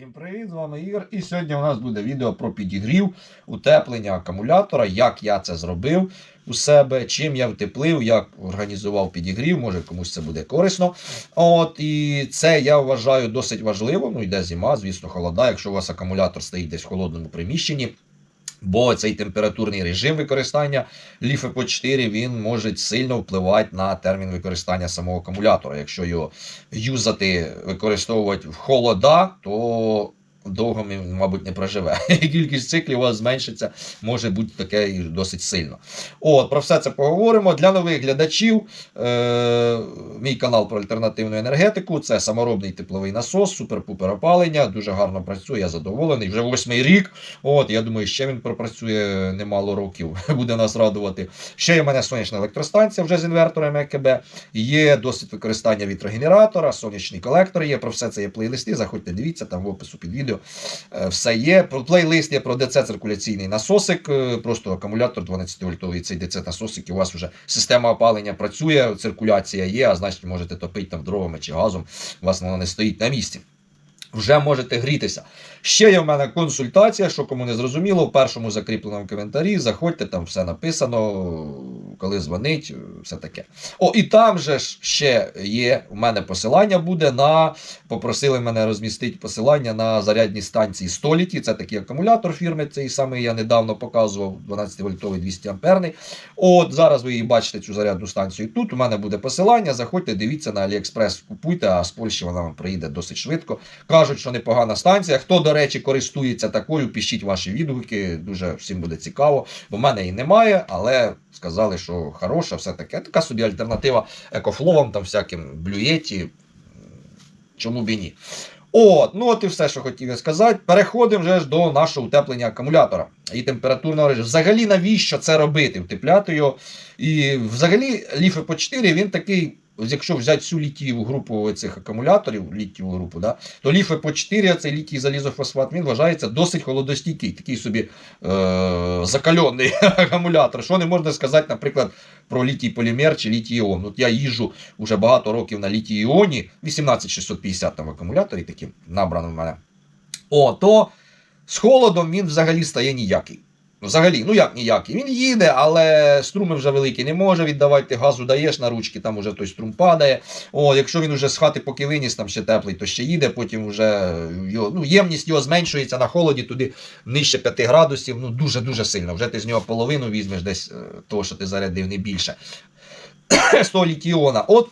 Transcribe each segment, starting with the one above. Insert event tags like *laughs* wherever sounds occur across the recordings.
Всім привіт, з вами Ігор. І сьогодні у нас буде відео про підігрів, утеплення акумулятора, як я це зробив у себе, чим я втеплив, як організував підігрів, може комусь це буде корисно. От І це я вважаю досить важливо. Ну, йде зима, звісно, холода. Якщо у вас акумулятор стоїть десь в холодному приміщенні. Бо цей температурний режим використання ліфепо 4 він може сильно впливати на термін використання самого акумулятора. Якщо його юзати, використовувати в холода, то довго мабуть, не проживе. *laughs* Кількість циклів у вас зменшиться, може бути таке і досить сильно. От, про все це поговоримо. Для нових глядачів е- мій канал про альтернативну енергетику. Це саморобний тепловий насос, супер-пупер опалення. Дуже гарно працює, я задоволений. Вже восьмий рік. От, я думаю, ще він пропрацює немало років, *laughs* буде нас радувати. Ще є в мене сонячна електростанція вже з інвертором ЕКБ. Є досвід використання вітрогенератора, сонячний колектор є. Про все це є плейлисти. Заходьте, дивіться, там в опису під відео. Е, Все є. Про плейлист є про ДЦ-циркуляційний насосик, е, просто акумулятор 12-вольтовий. Цей ДЦ-насосик, і у вас вже система опалення працює, циркуляція є, а значить можете топити там дровами чи газом. У вас вона не стоїть на місці. Вже можете грітися. Ще є в мене консультація, що кому не зрозуміло, в першому закріпленому коментарі. Заходьте, там все написано, коли дзвонить, все таке. О, і там же ж ще є. У мене посилання буде на. Попросили мене розмістити посилання на зарядні станції Століті. Це такий акумулятор фірми, цей самий я недавно показував, 12-вольтовий 200 амперний. От зараз ви її бачите, цю зарядну станцію. Тут у мене буде посилання. Заходьте, дивіться на AliExpress, купуйте, а з Польщі вона вам приїде досить швидко. Кажуть, що непогана станція. Хто, до речі, користується такою, пишіть ваші відгуки. Дуже всім буде цікаво, бо в мене її немає, але сказали, що хороша, все таке. Така собі альтернатива екофловам, там всяким блюєті. Чому б і ні? От, ну от і все, що хотів я сказати. Переходимо вже ж до нашого утеплення акумулятора і температурного режиму. Взагалі, навіщо це робити? Втепляти його. І взагалі, ліфи по 4 він такий. Якщо взяти всю літієву групу цих акумуляторів, літієву групу, да, то ліфи по 4, цей літій залізофосфат, він вважається досить холодостійкий, такий собі е- закальонний *laughs* акумулятор. Що не можна сказати, наприклад, про літій полімер чи літій іон. От я їжджу вже багато років на літій іоні, 18650 там акумуляторі таким набрано в мене. О, то з холодом він взагалі стає ніякий. Взагалі, ну як ніякий. Він їде, але струми вже великі не може віддавати. Ти газу даєш на ручки, там уже той струм падає. О, якщо він вже з хати поки виніс, там ще теплий, то ще їде, потім вже його, ну, ємність його зменшується на холоді, туди нижче 5 градусів. Ну дуже-дуже сильно. Вже ти з нього половину візьмеш десь е, того, що ти зарядив, не більше. *coughs* 100 літіона. От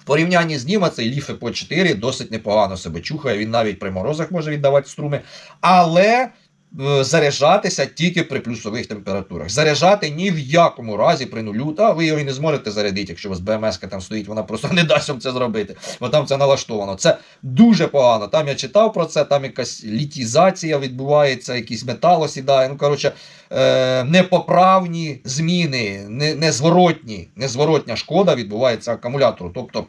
в порівнянні з ним цей ліфи по 4 досить непогано себе чухає. Він навіть при морозах може віддавати струми. Але заряджатися тільки при плюсових температурах. Заряджати ні в якому разі при нулю, та ви його і не зможете зарядити, якщо у вас БМС там стоїть, вона просто *laughs* не дасть вам це зробити, бо там це налаштовано. Це дуже погано. Там я читав про це, там якась літізація відбувається, якийсь метал осідає. Ну, коротше, е, непоправні зміни, не, незворотні, незворотня шкода відбувається акумулятору. Тобто.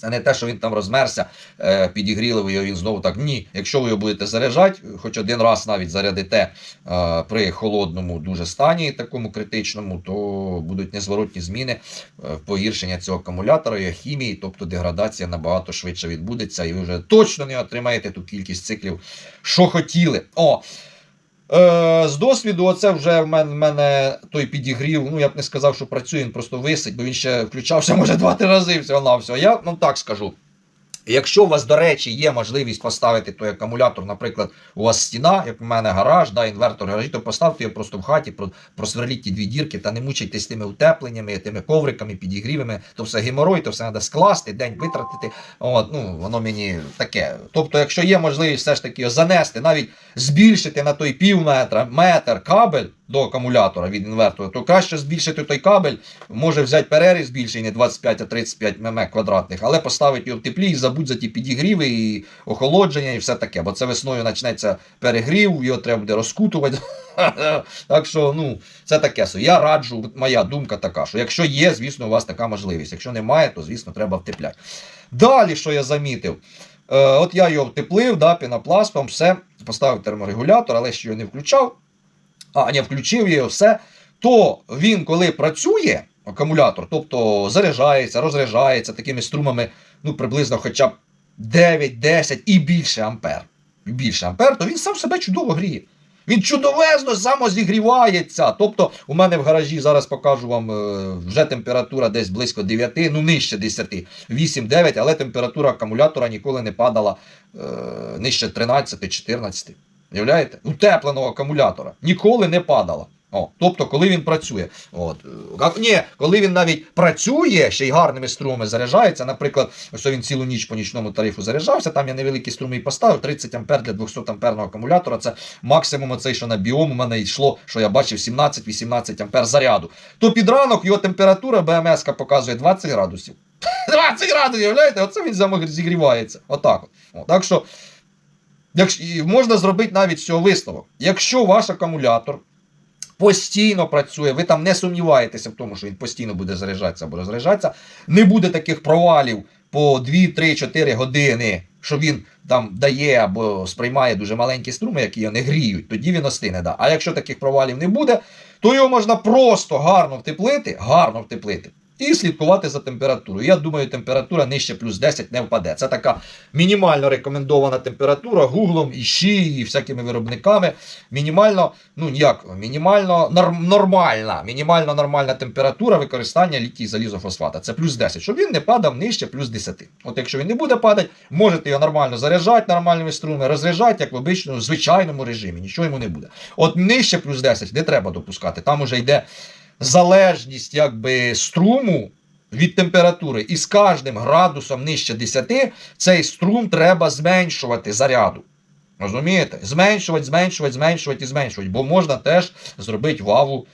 Це не те, що він там розмерся, е, підігріли ви його, він знову так. Ні. Якщо ви його будете заряджати, хоч один раз навіть зарядите е, при холодному дуже стані, такому критичному, то будуть незворотні зміни е, погіршення цього акумулятора, його хімії, тобто деградація набагато швидше відбудеться, і ви вже точно не отримаєте ту кількість циклів, що хотіли. О! Е, з досвіду, оце вже в мене, в мене той підігрів. Ну я б не сказав, що працює, він просто висить, бо він ще включався, може, два-три рази всього на всього. Я ну так скажу. Якщо у вас, до речі, є можливість поставити той акумулятор, наприклад, у вас стіна, як у мене гараж, да, інвертор гаражі, то поставте його просто в хаті, про- просверліть ті дві дірки та не мучайтесь тими утепленнями, тими ковриками, підігрівами, то все геморой, то все треба скласти, день витратити. От, ну, воно мені таке. Тобто, якщо є можливість все ж таки його занести, навіть збільшити на той пів метра, метр кабель до акумулятора від інвертора, то краще збільшити той кабель, може взяти переріз більший, не 25, а 35 мм квадратних, але поставити його в теплі і забудь за ті підігріви і охолодження і все таке. Бо це весною почнеться перегрів, його треба буде розкутувати. *laughs* так що, ну, це таке. Я раджу, моя думка така, що якщо є, звісно, у вас така можливість. Якщо немає, то звісно треба втепляти. Далі, що я замітив. Е, от я його втеплив, да, пінопластом, все, поставив терморегулятор, але ще його не включав. А, не включив його, все. То він, коли працює, акумулятор, тобто заряджається, розряджається такими струмами, ну, приблизно хоча б 9, 10 і більше ампер. і більше ампер, то він сам себе чудово гріє. Він чудовезно самозігрівається. Тобто, у мене в гаражі зараз покажу вам е, вже температура десь близько 9, ну нижче 10, 8-9, але температура акумулятора ніколи не падала е, нижче 13-14. Уявляєте? Утепленого акумулятора. Ніколи не падала. О, тобто, коли він працює. От. а- Ні, коли він навіть працює, ще й гарними струмами заряджається. Наприклад, ось він цілу ніч по нічному тарифу заряджався, там я невеликі струми і поставив, 30 ампер для 200 амперного акумулятора. Це максимум оцей, що на біом у мене йшло, що я бачив 17-18 ампер заряду. То під ранок його температура БМС показує 20 градусів. *laughs* 20 градусів, уявляєте? Оце він зігрівається. Отак. От. Так що. Якщо, можна зробити навіть з цього висновок. Якщо ваш акумулятор постійно працює, ви там не сумніваєтеся в тому, що він постійно буде заряджатися або розряджатися, не буде таких провалів по 2, 3, 4 години, що він там дає або сприймає дуже маленькі струми, які його не гріють, тоді він остине. Да. А якщо таких провалів не буде, то його можна просто гарно втеплити, гарно втеплити. І слідкувати за температурою. Я думаю, температура нижче плюс 10 не впаде. Це така мінімально рекомендована температура гуглом і ШІ, і всякими виробниками. Мінімально, ну ніяк, мінімально норм, нормальна, мінімально нормальна температура використання літій залізофосфата. Це плюс 10, щоб він не падав нижче плюс 10. От якщо він не буде падати, можете його нормально заряджати нормальними струмами, розряджати, як в обичному звичайному режимі. Нічого йому не буде. От нижче плюс 10 не треба допускати. Там уже йде залежність якби струму від температури, і з кожним градусом нижче 10 цей струм треба зменшувати заряду. Розумієте? Зменшувати, зменшувати, зменшувати і зменшувати. Бо можна теж зробити ваву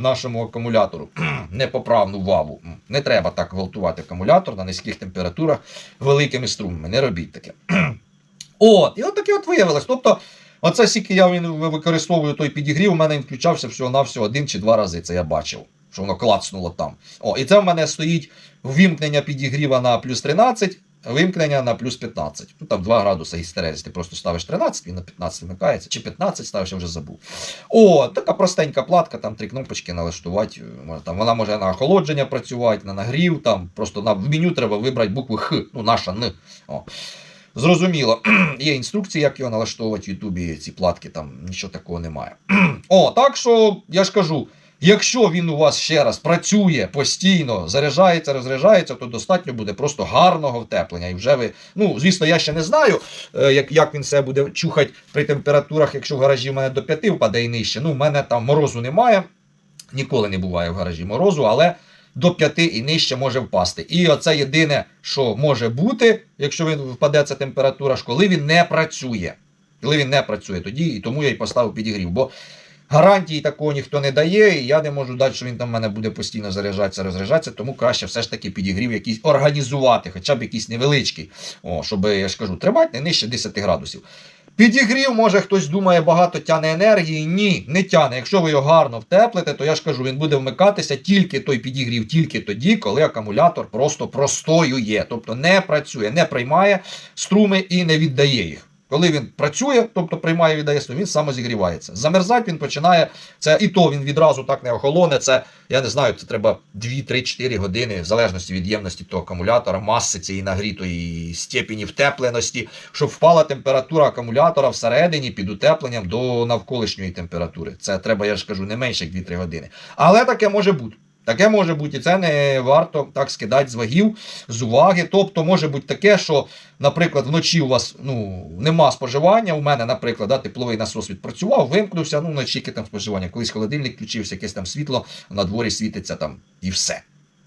нашому акумулятору. *clears throat* Непоправну ваву. Не треба так гвалтувати акумулятор на низьких температурах великими струмами. Не робіть таке. *clears throat* От, і от таке от виявилось. Тобто, оце скільки я він використовую той підігрів, у мене він включався всього-навсього один чи два рази. Це я бачив, що воно клацнуло там. О, і це в мене стоїть вимкнення підігріва на плюс 13, вимкнення на плюс 15. Ну там 2 градуси гістерезі. Ти просто ставиш 13, він на 15 вмикається, чи 15 ставиш, я вже забув. О, така простенька платка, там три кнопочки налаштувати. Там, вона може на охолодження працювати, на нагрів, там просто на в меню треба вибрати букву Х, ну наша Н. О. Зрозуміло, *clears throat* є інструкції, як його налаштовувати в Ютубі, ці платки, там нічого такого немає. *clears throat* О, так що я ж кажу, якщо він у вас ще раз працює постійно, заряджається, розряджається, то достатньо буде просто гарного втеплення. І вже ви, ну, звісно, я ще не знаю, е, як, як він себе буде чухати при температурах, якщо в гаражі в мене до 5 впаде і нижче. Ну, в мене там морозу немає, ніколи не буває в гаражі морозу, але до 5 і нижче може впасти. І оце єдине, що може бути, якщо він впаде ця температура, ж коли він не працює. Коли він не працює, тоді і тому я і поставив підігрів. Бо гарантії такого ніхто не дає, і я не можу дати, що він там в мене буде постійно заряджатися, розряджатися, тому краще все ж таки підігрів якийсь організувати, хоча б якийсь невеличкий. О, щоб, я ж кажу, тримати не нижче 10 градусів. Підігрів, може хтось думає, багато тяне енергії. Ні, не тяне. Якщо ви його гарно втеплите, то я ж кажу, він буде вмикатися тільки той підігрів, тільки тоді, коли акумулятор просто простоює, тобто не працює, не приймає струми і не віддає їх. Коли він працює, тобто приймає віддає струм, він самозігрівається. Замерзати він починає. Це і то він відразу так не охолоне. Це я не знаю, це треба 2-3-4 години, в залежності від ємності того акумулятора, маси цієї нагрітої степені втепленості, щоб впала температура акумулятора всередині під утепленням до навколишньої температури. Це треба, я ж кажу, не менше як 2-3 години. Але таке може бути. Таке може бути, і це не варто так скидати з вагів, з уваги. Тобто може бути таке, що, наприклад, вночі у вас ну, нема споживання. У мене, наприклад, да, тепловий насос відпрацював, вимкнувся, ну вночі там споживання. Колись холодильник включився, якесь там світло, на дворі світиться там і все.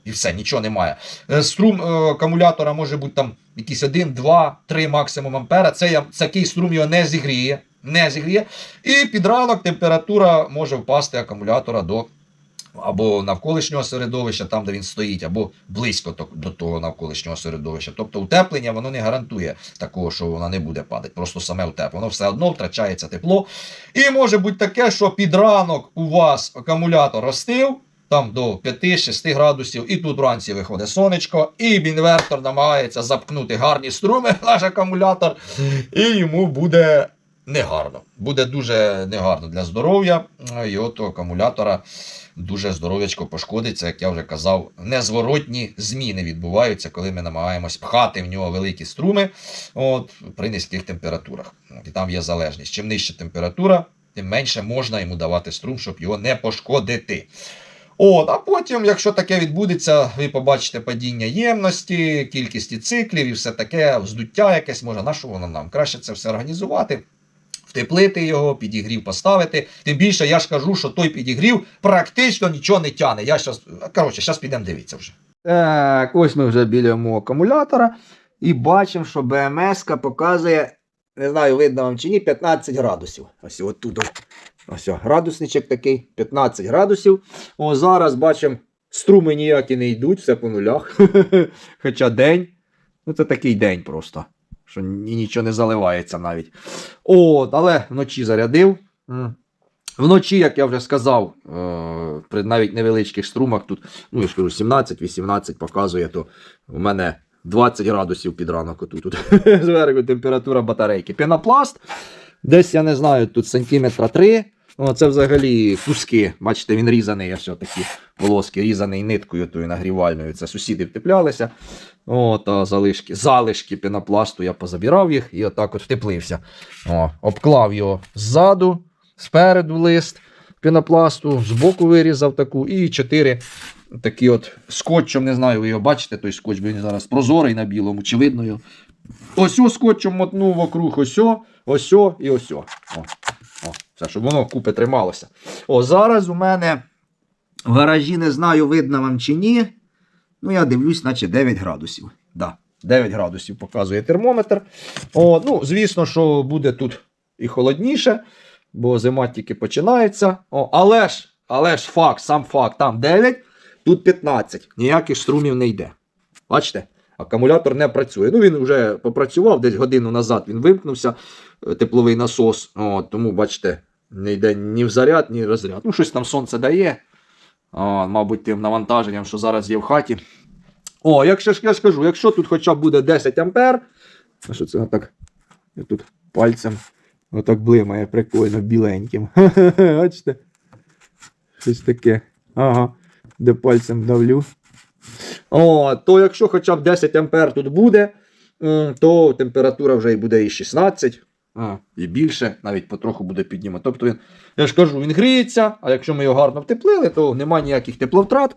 І все, нічого немає. Е, Струм е, акумулятора може бути там якийсь 1, 2, 3 максимум ампера. Це такий струм його не зігріє. Не зігріє. І під ранок температура може впасти акумулятора до або навколишнього середовища, там де він стоїть, або близько до того навколишнього середовища. Тобто утеплення воно не гарантує такого, що вона не буде падати. Просто саме утеплення. Воно все одно втрачається тепло. І може бути таке, що під ранок у вас акумулятор ростив. Там до 5-6 градусів, і тут вранці виходить сонечко, і інвертор намагається запкнути гарні струми наш акумулятор, і йому буде негарно. Буде дуже негарно для здоров'я. І от акумулятора дуже здоров'ячко пошкодиться, як я вже казав, незворотні зміни відбуваються, коли ми намагаємось пхати в нього великі струми от, при низьких температурах. І там є залежність. Чим нижча температура, тим менше можна йому давати струм, щоб його не пошкодити. От, а потім, якщо таке відбудеться, ви побачите падіння ємності, кількості циклів і все таке, вздуття якесь може, на що воно нам? Краще це все організувати, втеплити його, підігрів поставити. Тим більше я ж кажу, що той підігрів практично нічого не тяне. Я щас, коротше, зараз підемо дивитися вже. Так, ось ми вже біля мого акумулятора і бачимо, що БМС показує, не знаю, видно вам чи ні, 15 градусів. Ось отут. Ось градусничок такий, 15 градусів. О, зараз бачимо, струми ніякі не йдуть, все по нулях. *laughs* Хоча день. Ну, це такий день просто. Що ні- нічого не заливається навіть. От, але вночі зарядив. Вночі, як я вже сказав, е, при навіть невеличких струмах тут, ну я ж кажу, 17-18 показує, то у мене 20 градусів під ранок отут. тут. *laughs* Зверху температура батарейки. Пінопласт, десь я не знаю, тут сантиметра 3. О, це взагалі куски. Бачите, він різаний, ось такі волоски, різаний ниткою тою нагрівальною. Це сусіди втеплялися. О, та залишки, залишки пінопласту я позабирав їх і отак от втеплився. О, обклав його ззаду, спереду лист пінопласту, збоку вирізав таку, і чотири такі от скотчем, не знаю, ви його бачите, той скотч, бо він зараз прозорий на білому, чи видно його. Ось о скотчем мотнув вокруг, ось о, ось о і ось о. Все, щоб воно купи трималося. О, зараз у мене в гаражі не знаю, видно вам чи ні. Ну, я дивлюсь, наче 9 градусів. Да, 9 градусів показує термометр. О, ну, звісно, що буде тут і холодніше, бо зима тільки починається. О, але ж, але ж факт, сам факт, там 9, тут 15. Ніяких струмів не йде. Бачите? Акумулятор не працює. Ну, він вже попрацював десь годину назад. Він вимкнувся, тепловий насос. О, тому, бачите, не йде ні в заряд, ні в розряд. Ну, щось там сонце дає. О, мабуть, тим навантаженням, що зараз є в хаті. О, якщо ж я скажу, якщо тут хоча б буде 10 ампер, а що це так? Я тут пальцем отак блимає прикольно біленьким. *laughs* Бачите? Щось таке. Ага. Де пальцем давлю. О, то якщо хоча б 10 ампер тут буде, то температура вже буде і 16, а, і більше, навіть потроху буде піднімати. Тобто він, я ж кажу, він гріється, а якщо ми його гарно втеплили, то немає ніяких тепловтрат.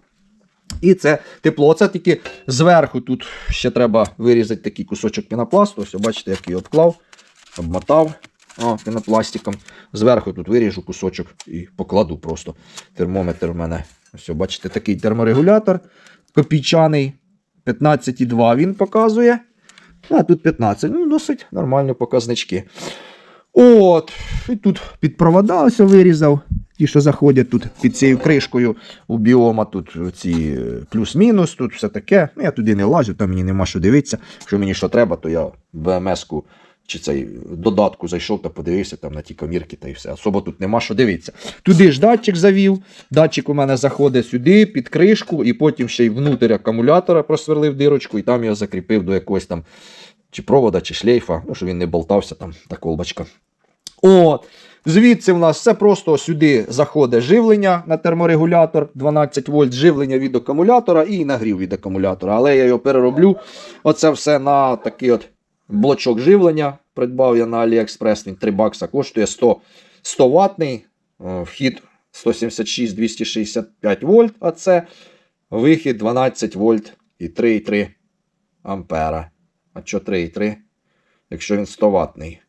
І це тепло. Це тільки зверху тут ще треба вирізати такий кусочок пінопласту. Ось, бачите, як його обклав, обмотав о, пінопластиком. Зверху тут виріжу кусочок і покладу просто. Термометр у мене. Ось, бачите, такий терморегулятор копійчаний. 15,2 він показує. А тут 15. Ну, досить нормальні показнички. От, і тут під провода ось вирізав. Ті, що заходять тут під цією кришкою у біома, тут ці е, плюс-мінус, тут все таке. Ну, я туди не лазю, там мені нема що дивитися. Якщо мені що треба, то я БМС-ку чи цей додатку зайшов та подивився там на ті комірки та і все. Особо тут нема що дивитися. Туди ж датчик завів. Датчик у мене заходить сюди, під кришку, і потім ще й внутрі акумулятора просверлив дирочку, і там я закріпив до якогось там чи провода, чи шлейфа, ну, щоб він не болтався там та колбочка. От. Звідси в нас все просто сюди заходить живлення на терморегулятор 12 вольт, живлення від акумулятора і нагрів від акумулятора. Але я його перероблю. Оце все на такий от блочок живлення. Придбав я на AliExpress, він 3 бакса коштує 100, 100 ватний. Е, Вхід 176-265 вольт, а це вихід 12 вольт і 3,3 ампера. А що 3,3? Якщо він 100 ватний.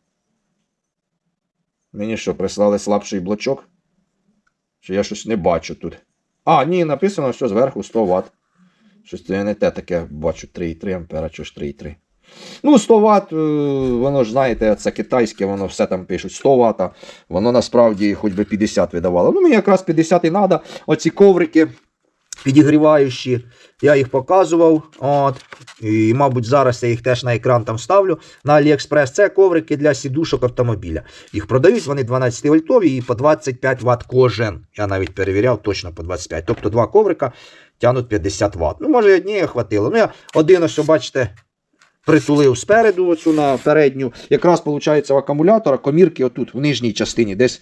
Мені що, прислали слабший блочок? Чи я щось не бачу тут? А, ні, написано, що зверху 100 Вт. Щось це я не те таке бачу 3,3 ампера, чи ж 3,3. Ну, 100 Вт, е, воно ж знаєте, це китайське, воно все там пишуть 100 Вт. Воно насправді хоч би 50 видавало. Ну, мені якраз 50 і треба. Оці коврики підігріваючі. Я їх показував. От. І, мабуть, зараз я їх теж на екран там ставлю. На AliExpress це коврики для сідушок автомобіля. Їх продають, вони 12 вольтові і по 25 Вт кожен. Я навіть перевіряв точно по 25. Тобто два коврика тягнуть 50 Вт. Ну, може, однієї хватило. Ну, я один ось, бачите, притулив спереду, оцю на передню. Якраз виходить в акумулятора комірки отут, в нижній частині, десь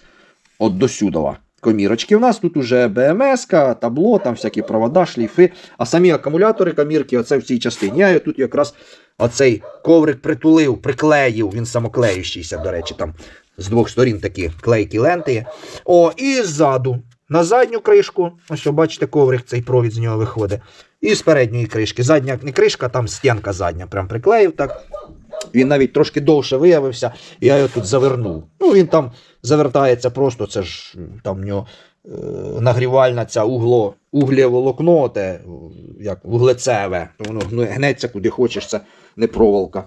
от до сюдова. Комірочки. У нас тут уже БМС, табло, там всякі провода, шліфи. А самі акумулятори, комірки, оце в цій частині. Я тут якраз оцей коврик притулив, приклеїв. Він самоклеючийся, до речі, там з двох сторін такі клейкі ленти. О, і ззаду. На задню кришку, ось бачите, коврик, цей провід з нього виходить. І з передньої кришки. Задня не кришка, там стінка задня. Прям приклеїв так. Він навіть трошки довше виявився, і я його тут завернув. Ну, він там завертається просто, це ж там в нього е, нагрівальна ця угло, углєволокно, те, як вуглецеве, воно гнеться куди хочеш, це не проволока.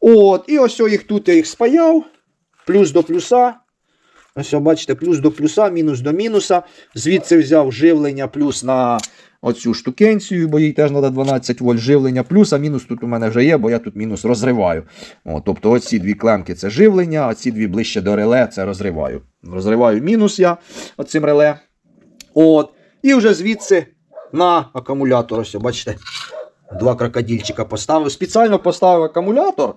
От, і ось їх тут я їх спаяв, плюс до плюса. Ось, бачите, плюс до плюса, мінус до мінуса. Звідси взяв живлення плюс на оцю штукенцію, бо їй теж треба 12 вольт живлення плюс, а мінус тут у мене вже є, бо я тут мінус розриваю. О, тобто оці дві клемки це живлення, а ці дві ближче до реле це розриваю. Розриваю мінус я оцим реле. От. І вже звідси на акумулятор, ось, бачите, два крокодильчика поставив. Спеціально поставив акумулятор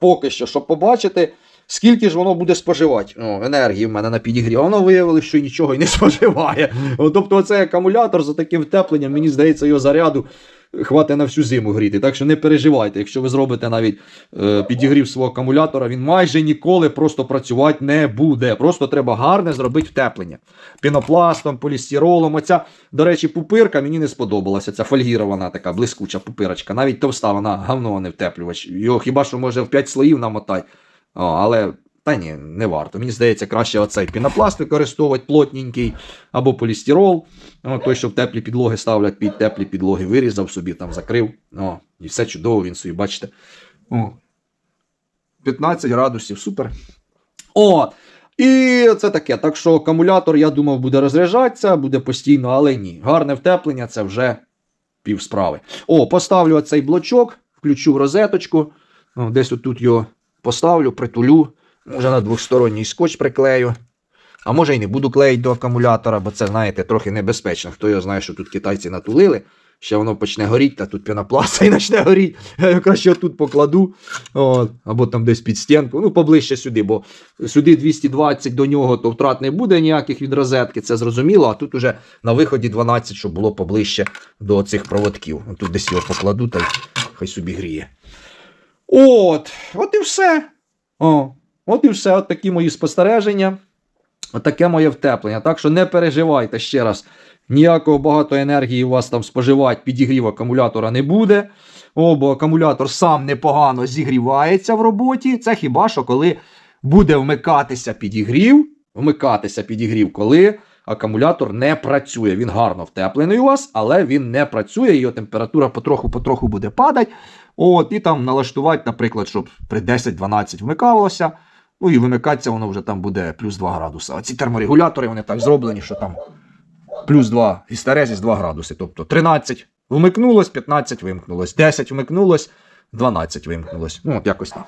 поки що, щоб побачити, скільки ж воно буде споживати. О, енергії в мене на підігрів. А Воно виявилося, що нічого і не *laughs* споживає. Тобто, оцей акумулятор за таким втепленням, мені здається, його заряду. Хватить на всю зиму гріти. Так що не переживайте, якщо ви зробите навіть е, підігрів свого акумулятора, він майже ніколи просто працювати не буде. Просто треба гарне зробити втеплення. Пінопластом, полістиролом. Оця, до речі, пупирка мені не сподобалася. Ця фольгірована така блискуча пупирочка. Навіть товста, вона говно не втеплювач. Його хіба що може в 5 слоїв намотати. О, але та ні, не варто. Мені здається, краще оцей пінопласт використовувати плотненький або полістирол. О, той, що в теплі підлоги ставлять під теплі підлоги, вирізав собі, там закрив. О, і все чудово, він собі, бачите. О, 15 градусів, супер. О! І це таке. Так що акумулятор, я думав, буде розряджатися, буде постійно, але ні. Гарне втеплення це вже пів справи. О, поставлю оцей блочок, включу в розеточку. Десь отут його поставлю, притулю. Може на двосторонній скотч приклею. А може і не буду клеїти до акумулятора, бо це, знаєте, трохи небезпечно. Хто його знає, що тут китайці натулили, ще воно почне горіти, та тут пінопласта *laughs* і почне горіти. Я краще тут покладу. От, або там десь під стінку. Ну, поближче сюди, бо сюди 220 до нього, то втрат не буде ніяких від розетки, це зрозуміло. А тут уже на виході 12, щоб було поближче до цих проводків. Тут десь його покладу, та хай собі гріє. От, от і все. О, от і все. От такі мої спостереження. Отаке моє втеплення. Так що не переживайте ще раз. Ніякого багато енергії у вас там споживати, підігрів акумулятора не буде. О, бо акумулятор сам непогано зігрівається в роботі. Це хіба що коли буде вмикатися підігрів, вмикатися підігрів, коли акумулятор не працює. Він гарно втеплений у вас, але він не працює, його температура потроху-потроху буде падати. От, і там налаштувати, наприклад, щоб при 10-12 вмикалося. Ну і вимикатися воно вже там буде плюс 2 градуси. А ці терморегулятори вони так зроблені, що там плюс 2 гістерезіс 2 градуси. Тобто 13 вмикнулось, 15 вимкнулось, 10 вмикнулось, 12 вимкнулось. Ну, от якось так.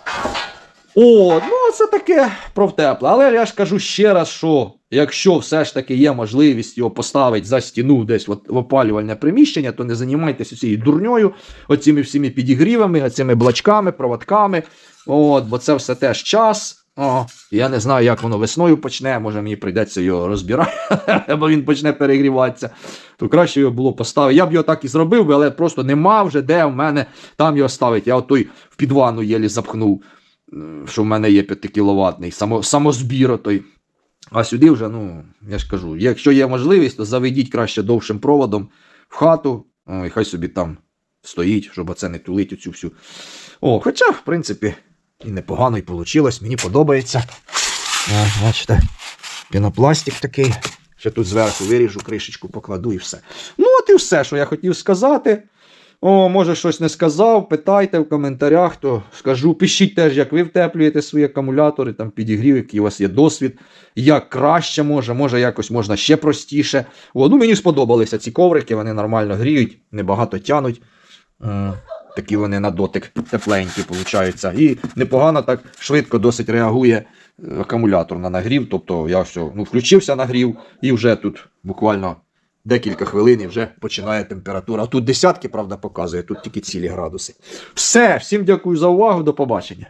О, ну це таке про тепле. Але я ж кажу ще раз, що якщо все ж таки є можливість його поставити за стіну десь от в опалювальне приміщення, то не займайтеся цією дурньою, оціми всіми підігрівами, оцими блачками, проводками. От, бо це все теж час. О, я не знаю, як воно весною почне, може мені прийдеться його розбирати, *laughs* або він почне перегріватися. То краще його було поставити. Я б його так і зробив, але просто нема вже де в мене там його ставити. Я отой в підвану єлі запхнув, що в мене є 5 кіловатний, само, самозбір отой. А сюди вже, ну, я ж кажу, якщо є можливість, то заведіть краще довшим проводом в хату, о, і хай собі там стоїть, щоб оце не тулить оцю всю. О, хоча, в принципі, і непогано і вийшло, мені подобається. О, бачите, пінопластик такий. Ще тут зверху виріжу, кришечку покладу і все. Ну, от і все, що я хотів сказати. О, може, щось не сказав, питайте в коментарях, то скажу. Пишіть теж, як ви втеплюєте свої акумулятори, там підігрів, який у вас є досвід, як краще може, може якось можна ще простіше. О, ну, мені сподобалися ці коврики, вони нормально гріють, небагато тянуть. М, Такі вони на дотик тепленькі, виходять. І непогано так швидко досить реагує е, акумулятор на нагрів. Тобто я все ну, включився нагрів, і вже тут буквально Декілька хвилин і вже починає температура. А тут десятки, правда, показує, тут тільки цілі градуси. Все, всім дякую за увагу, до побачення.